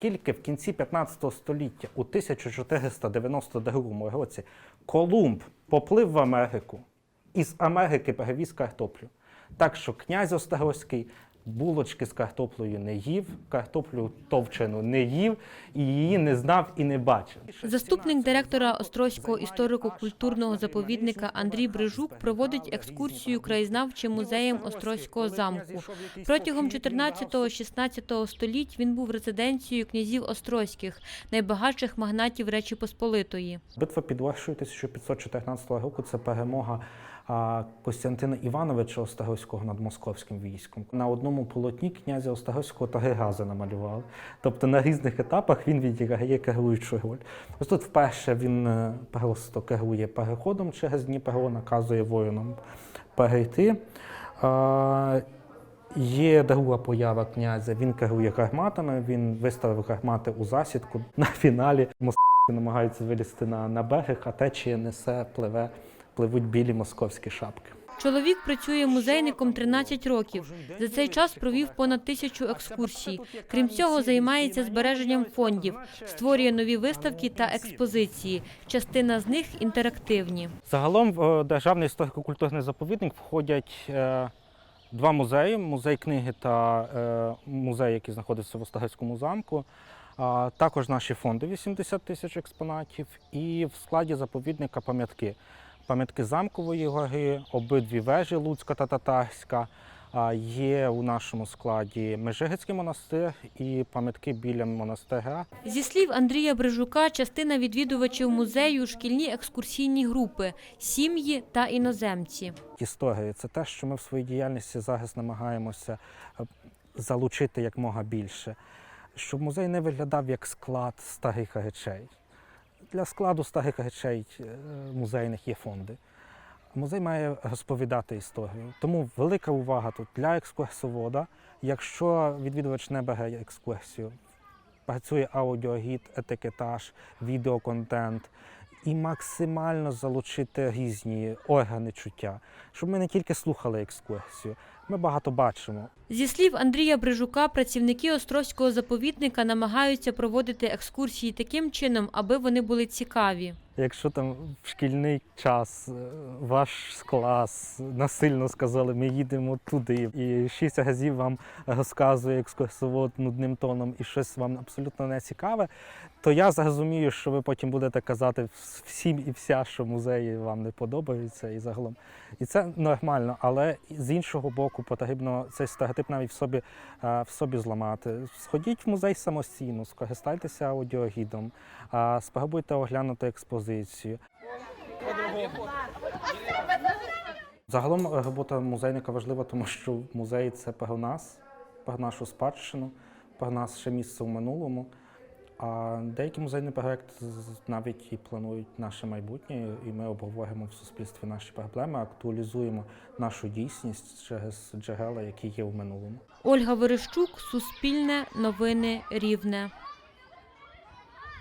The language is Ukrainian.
Тільки в кінці 15 століття, у 1492 році, Колумб поплив в Америку і з Америки перевіз картоплю. Так що князь Острозький булочки з картоплею не їв, картоплю товчену не їв, і її не знав і не бачив. Заступник директора Острозького історико-культурного заповідника Андрій Брижук проводить екскурсію краєзнавчим музеєм Острозького замку. Протягом 14-16 століть він був резиденцією князів Острозьких, найбагатших магнатів Речі Посполитої. Битва під Варшою 1514 року це перемога Костянтина Івановича Острозького над московським військом. На одному полотні князя Острозького три рази намалювали. Тобто на різних етапах він відіграє керуючу роль. Ось тут вперше він е, просто керує переходом через Дніпро, наказує воїнам перейти. Є друга поява князя. Він керує гарматами. Він виставив гармати у засідку. На фіналі москви намагаються вилізти на, на берег, а течія несе, пливе, пливуть білі московські шапки. Чоловік працює музейником 13 років. За цей час провів понад тисячу екскурсій. Крім цього, займається збереженням фондів, створює нові виставки та експозиції. Частина з них інтерактивні. Загалом в е, державний історико-культурний заповідник входять е, два музеї: музей книги та е, музей, який знаходиться в Остагельському замку. А також наші фонди 80 тисяч експонатів, і в складі заповідника пам'ятки. Пам'ятки замкової гори, обидві вежі Луцька та Татарська. Є у нашому складі Межигицький монастир і пам'ятки біля монастиря. Зі слів Андрія Брижука, частина відвідувачів музею шкільні екскурсійні групи, сім'ї та іноземці. історії. Це те, що ми в своїй діяльності зараз намагаємося е, залучити якмога більше, щоб музей не виглядав як склад старих речей. Для складу старих речей е, музейних є фонди. Музей має розповідати історію. Тому велика увага тут для екскурсовода. Якщо відвідувач не бере екскурсію, працює аудіогід, етикетаж, відеоконтент і максимально залучити різні органи чуття, щоб ми не тільки слухали екскурсію, ми багато бачимо. Зі слів Андрія Брижука, працівники Островського заповідника намагаються проводити екскурсії таким чином, аби вони були цікаві. Якщо там в шкільний час е, ваш клас насильно сказали, ми їдемо туди, і шість разів вам розказує екскурсовод нудним тоном і щось вам абсолютно не цікаве, то я зрозумію, що ви потім будете казати всім і вся, що музеї вам не подобаються і загалом. І це нормально, але з іншого боку потрібно цей стереотип навіть в собі, е, в собі зламати. Сходіть в музей самостійно, скористайтеся аудіогідом, спробуйте оглянути експозицію. Загалом е, робота музейника важлива, тому що музей це про нас, про нашу спадщину, про наше місце в минулому. А деякі музейні проекти навіть і планують наше майбутнє, і ми обговоримо в суспільстві наші проблеми, актуалізуємо нашу дійсність через джерела, які є в минулому. Ольга Верещук, Суспільне, Новини Рівне.